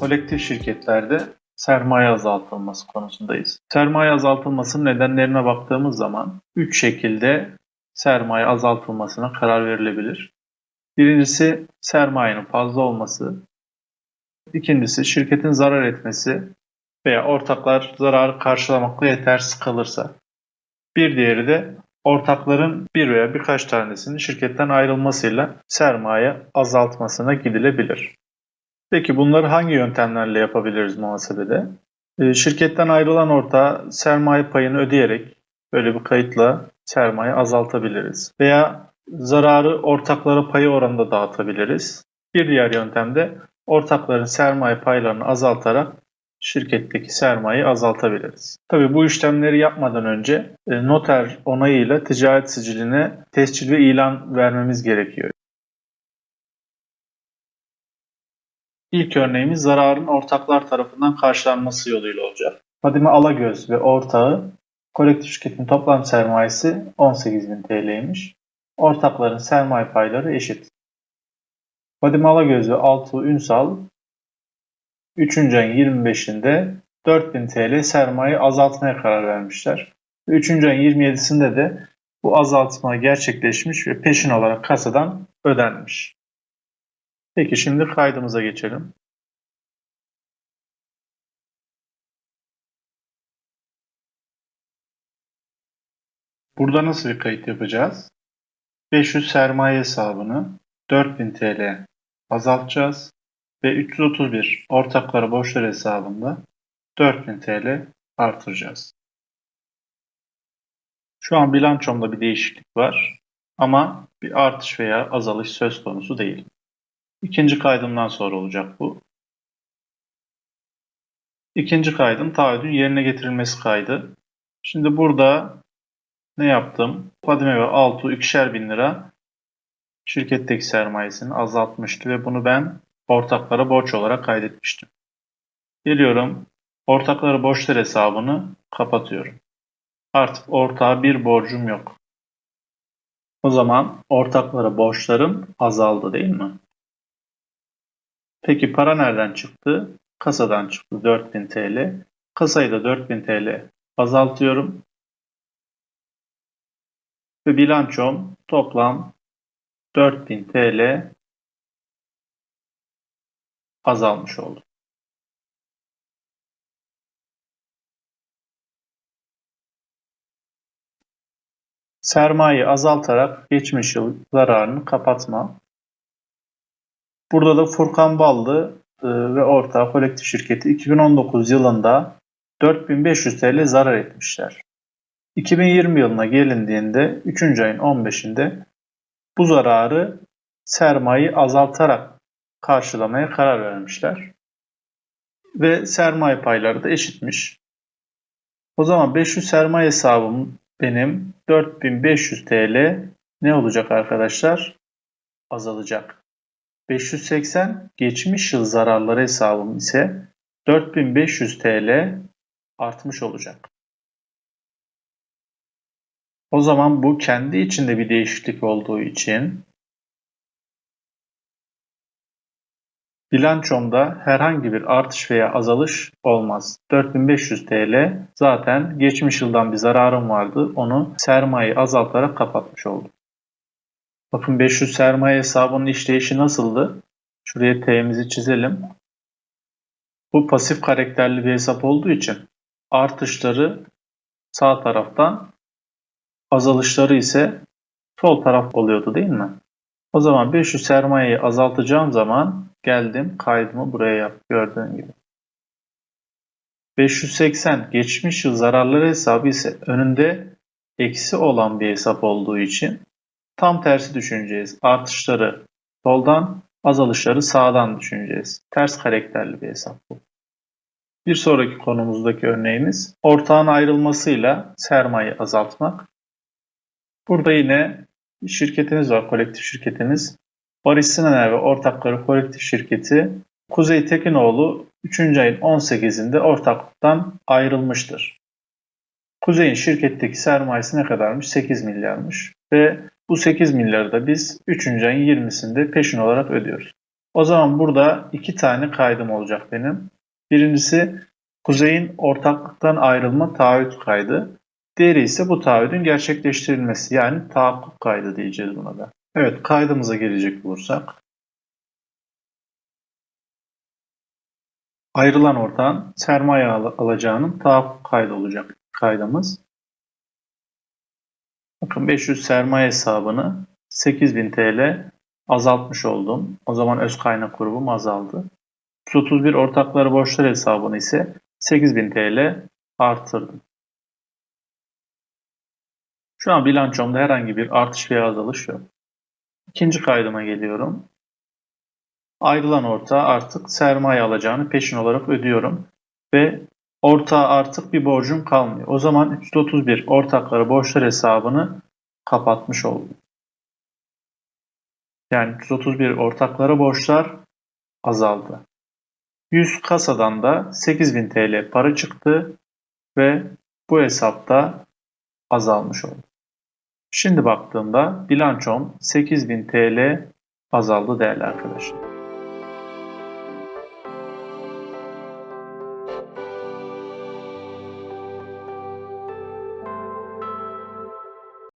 kolektif şirketlerde sermaye azaltılması konusundayız. Sermaye azaltılmasının nedenlerine baktığımız zaman 3 şekilde sermaye azaltılmasına karar verilebilir. Birincisi sermayenin fazla olması. İkincisi şirketin zarar etmesi veya ortaklar zararı karşılamakla yetersiz kalırsa. Bir diğeri de ortakların bir veya birkaç tanesinin şirketten ayrılmasıyla sermaye azaltmasına gidilebilir. Peki bunları hangi yöntemlerle yapabiliriz muhasebede? Ee, Şirketten ayrılan ortağa sermaye payını ödeyerek böyle bir kayıtla sermaye azaltabiliriz. Veya zararı ortaklara payı oranında dağıtabiliriz. Bir diğer yöntem de ortakların sermaye paylarını azaltarak şirketteki sermayeyi azaltabiliriz. Tabii bu işlemleri yapmadan önce e, noter onayıyla ticaret siciline tescil ve ilan vermemiz gerekiyor. İlk örneğimiz zararın ortaklar tarafından karşılanması yoluyla olacak. Fadime Alagöz ve ortağı kolektif şirketin toplam sermayesi 18.000 TL'ymiş. Ortakların sermaye payları eşit. Fadime Alagöz ve Altuğ Ünsal 3. ayın 25'inde 4000 TL sermaye azaltmaya karar vermişler. 3. ayın 27'sinde de bu azaltma gerçekleşmiş ve peşin olarak kasadan ödenmiş. Peki şimdi kaydımıza geçelim. Burada nasıl bir kayıt yapacağız? 500 sermaye hesabını 4000 TL azaltacağız ve 331 ortaklara borçlar hesabında 4000 TL artıracağız. Şu an bilançomda bir değişiklik var ama bir artış veya azalış söz konusu değil. İkinci kaydımdan sonra olacak bu. İkinci kaydım taahhüdün yerine getirilmesi kaydı. Şimdi burada ne yaptım? Fadime ve Altuğ ikişer bin lira şirketteki sermayesini azaltmıştı ve bunu ben ortaklara borç olarak kaydetmiştim. Geliyorum ortaklara borçlar hesabını kapatıyorum. Artık ortağa bir borcum yok. O zaman ortaklara borçlarım azaldı değil mi? Peki para nereden çıktı? Kasadan çıktı 4000 TL. Kasayı da 4000 TL azaltıyorum. Ve bilançom toplam 4000 TL azalmış oldu. Sermayeyi azaltarak geçmiş yıl zararını kapatma. Burada da Furkan Ballı e, ve ortağı kolektif şirketi 2019 yılında 4500 TL zarar etmişler. 2020 yılına gelindiğinde 3. ayın 15'inde bu zararı sermayeyi azaltarak karşılamaya karar vermişler. Ve sermaye payları da eşitmiş. O zaman 500 sermaye hesabım benim 4500 TL ne olacak arkadaşlar? Azalacak. 580 geçmiş yıl zararları hesabım ise 4500 TL artmış olacak. O zaman bu kendi içinde bir değişiklik olduğu için bilançomda herhangi bir artış veya azalış olmaz. 4500 TL zaten geçmiş yıldan bir zararım vardı. Onu sermayeyi azaltarak kapatmış oldum. Bakın 500 sermaye hesabının işleyişi nasıldı? Şuraya T'mizi çizelim. Bu pasif karakterli bir hesap olduğu için artışları sağ taraftan azalışları ise sol taraf oluyordu değil mi? O zaman 500 sermayeyi azaltacağım zaman geldim kaydımı buraya yap gördüğün gibi. 580 geçmiş yıl zararları hesabı ise önünde eksi olan bir hesap olduğu için tam tersi düşüneceğiz. Artışları soldan, azalışları sağdan düşüneceğiz. Ters karakterli bir hesap bu. Bir sonraki konumuzdaki örneğimiz ortağın ayrılmasıyla sermaye azaltmak. Burada yine şirketiniz var, kolektif şirketiniz. Barış Sınaner ve ortakları kolektif şirketi Kuzey Tekinoğlu 3. ayın 18'inde ortaklıktan ayrılmıştır. Kuzey'in şirketteki sermayesi ne kadarmış? 8 milyarmış. Ve bu 8 milyarı da biz 3. ayın 20'sinde peşin olarak ödüyoruz. O zaman burada iki tane kaydım olacak benim. Birincisi Kuzey'in ortaklıktan ayrılma taahhüt kaydı. Diğeri ise bu taahhüdün gerçekleştirilmesi yani tahakkuk kaydı diyeceğiz buna da. Evet kaydımıza gelecek olursak. Ayrılan ortağın sermaye al- alacağının tahakkuk kaydı olacak kaydımız. Bakın 500 sermaye hesabını 8000 TL azaltmış oldum. O zaman öz kaynak grubum azaldı. 131 ortakları borçlar hesabını ise 8000 TL arttırdım. Şu an bilançomda herhangi bir artış veya azalış yok. İkinci kaydıma geliyorum. Ayrılan ortağa artık sermaye alacağını peşin olarak ödüyorum. Ve ortağa artık bir borcum kalmıyor. O zaman 331 ortakları borçlar hesabını kapatmış oldum. Yani 331 ortaklara borçlar azaldı. 100 kasadan da 8000 TL para çıktı ve bu hesapta azalmış oldu. Şimdi baktığımda bilançom 8000 TL azaldı değerli arkadaşlar.